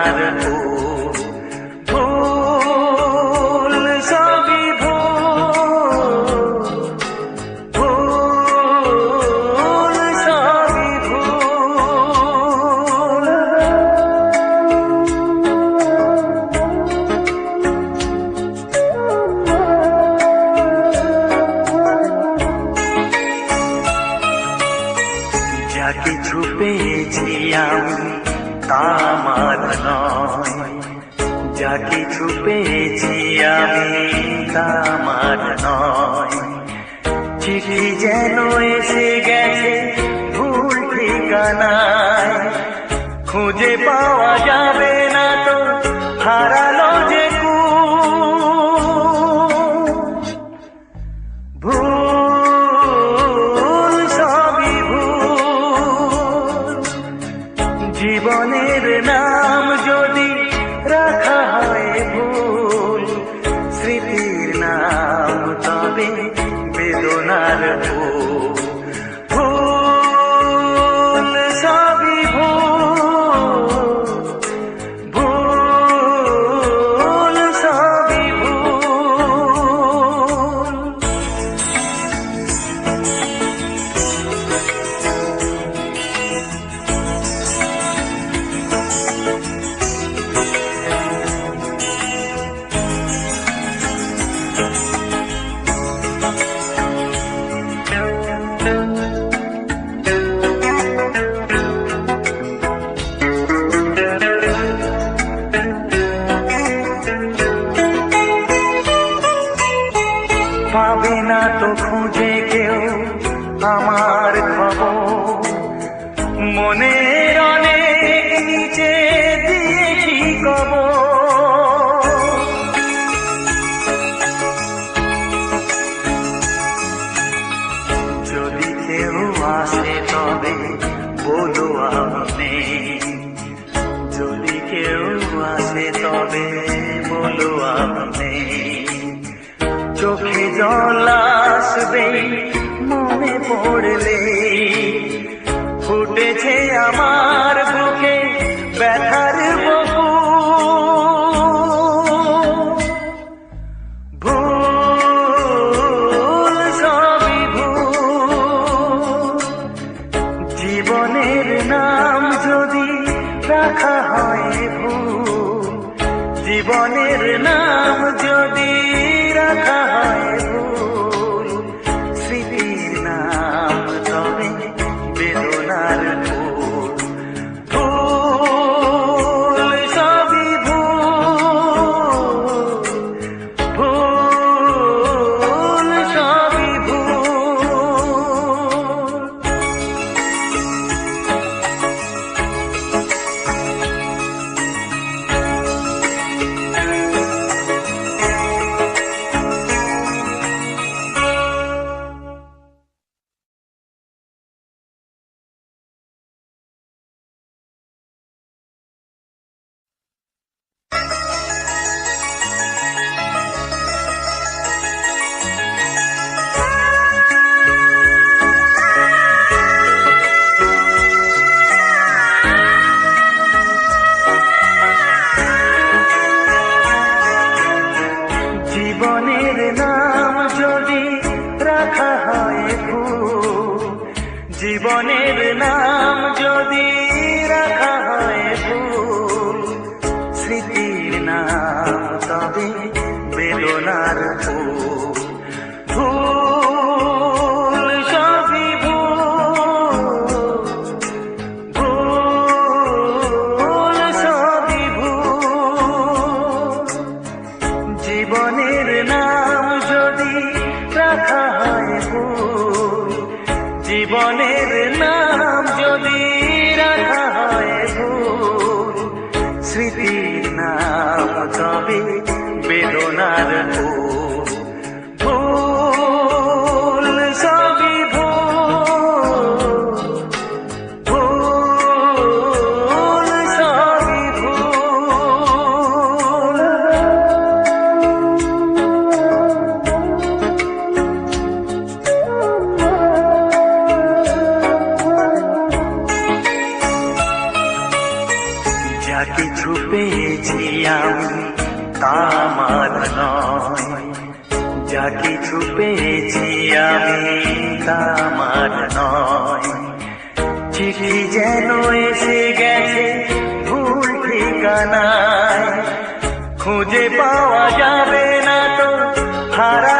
বেদনার ফুল ভুল সবই ভুল ভুল সবই ভুল যা আমি আমার নয়। যা কিছু পেয়েছি আমি আমার নয়। চিঠি যেন এসে গেছে, ভুল ঠিকানায়। খুঁজে পাওয়া যাবে মনের অনেক নিচে দিয়েছি কবর যদি কেউ আসে তবে বলো আপনি। যদি কেউ আসে তবে বলো আপনি। চোখে জল আসবে মনে পড়লে রাখা হয় ভুল। জীবনের নাম যদি রাখা হয় ভুল স্মৃতির নাম তবে বেদনার যদি রাখা স্মৃতির না তবে বেদনা নাম তবে বেদনার ফুল। কিছু পেয়েছি আমি তা আমার নয় যা কিছু পেয়েছি আমি তা আমার নয় চিঠি যেন এসে গেছে ভুল ঠিকানায় খুঁজে পাওয়া যাবে না তো হারালো